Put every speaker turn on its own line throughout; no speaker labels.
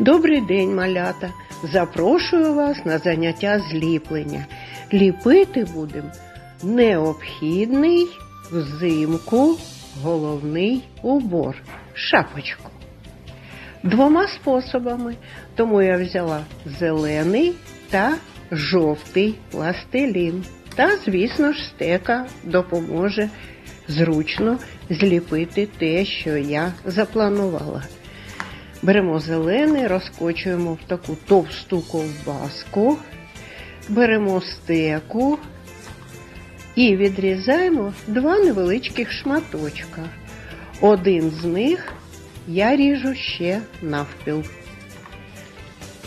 Добрий день, малята! Запрошую вас на заняття зліплення. Ліпити будемо необхідний взимку головний убор шапочку. Двома способами, тому я взяла зелений та жовтий пластилін. Та, звісно ж, стека допоможе зручно зліпити те, що я запланувала. Беремо зелений, розкочуємо в таку товсту ковбаску, беремо стеку і відрізаємо два невеличких шматочка. Один з них я ріжу ще навпіл.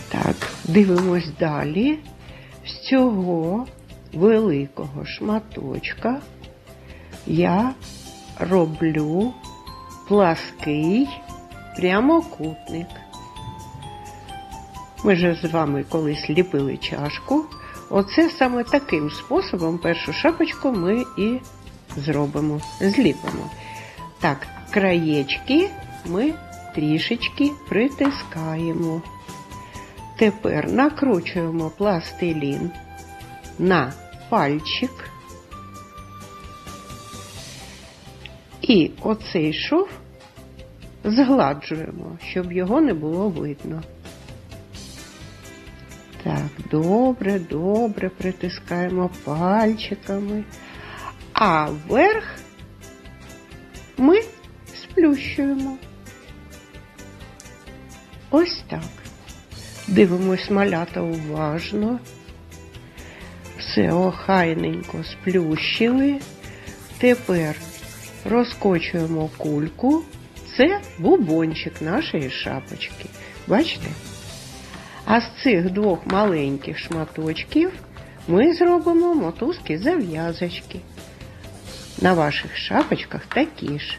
Так, дивимось далі. З цього великого шматочка я роблю плаский прямокутник. Ми же з вами колись ліпили чашку. Оце саме таким способом першу шапочку ми і зробимо, зліпимо. Так, краєчки ми трішечки притискаємо. Тепер накручуємо пластилін на пальчик. І оцей шов згладжуємо, щоб його не було видно. Так, добре, добре притискаємо пальчиками. А вверх ми сплющуємо. Ось так. Дивимось малята уважно. Все охайненько сплющили. Тепер розкочуємо кульку. Це бубончик нашої шапочки. Бачите? А з цих двох маленьких шматочків ми зробимо мотузки зав'язочки. На ваших шапочках такі ж.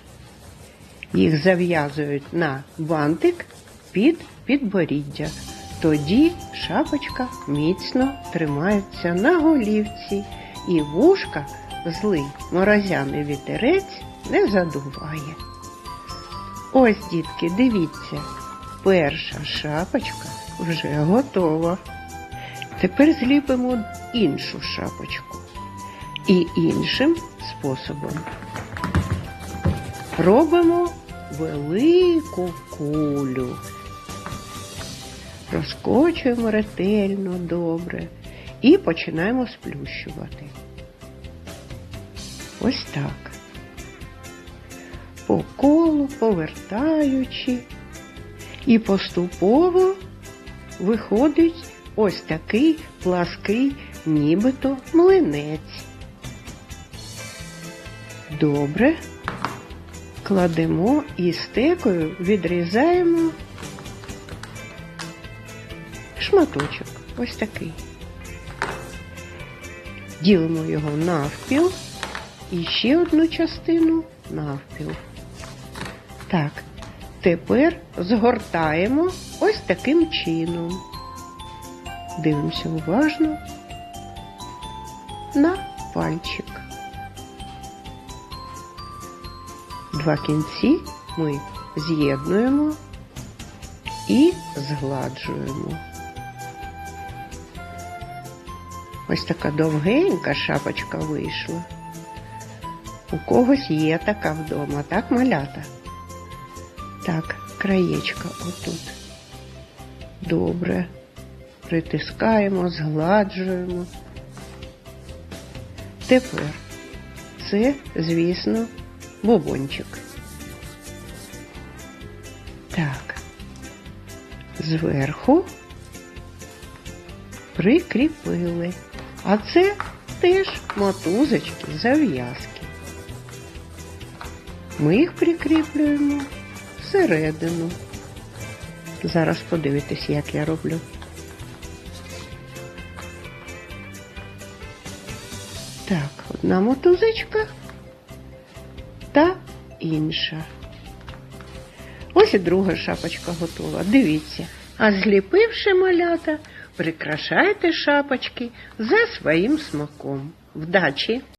Їх зав'язують на бантик під підборіддя. Тоді шапочка міцно тримається на голівці і вушка злий морозяний вітерець не задуває. Ось, дітки, дивіться, перша шапочка вже готова. Тепер зліпимо іншу шапочку. І іншим способом робимо велику кулю. Розкочуємо ретельно добре і починаємо сплющувати. Ось так. По колу повертаючи, і поступово виходить ось такий плаский, нібито млинець. Добре. Кладемо і стекою відрізаємо шматочок. Ось такий. Ділимо його навпіл і ще одну частину навпіл. Так, тепер згортаємо ось таким чином. Дивимося уважно на пальчик. Два кінці ми з'єднуємо і згладжуємо. Ось така довгенька шапочка вийшла. У когось є така вдома, так, малята? Так, краєчка отут. Добре. Притискаємо, згладжуємо. Тепер це, звісно, бобончик. Так, зверху прикріпили. А це теж мотузочки, зав'язки. Ми їх прикріплюємо всередину. Зараз подивитесь, як я роблю. Так, одна мотузочка та інша. Ось і друга шапочка готова. Дивіться. А зліпивши малята, прикрашайте шапочки за своїм смаком. Вдачі!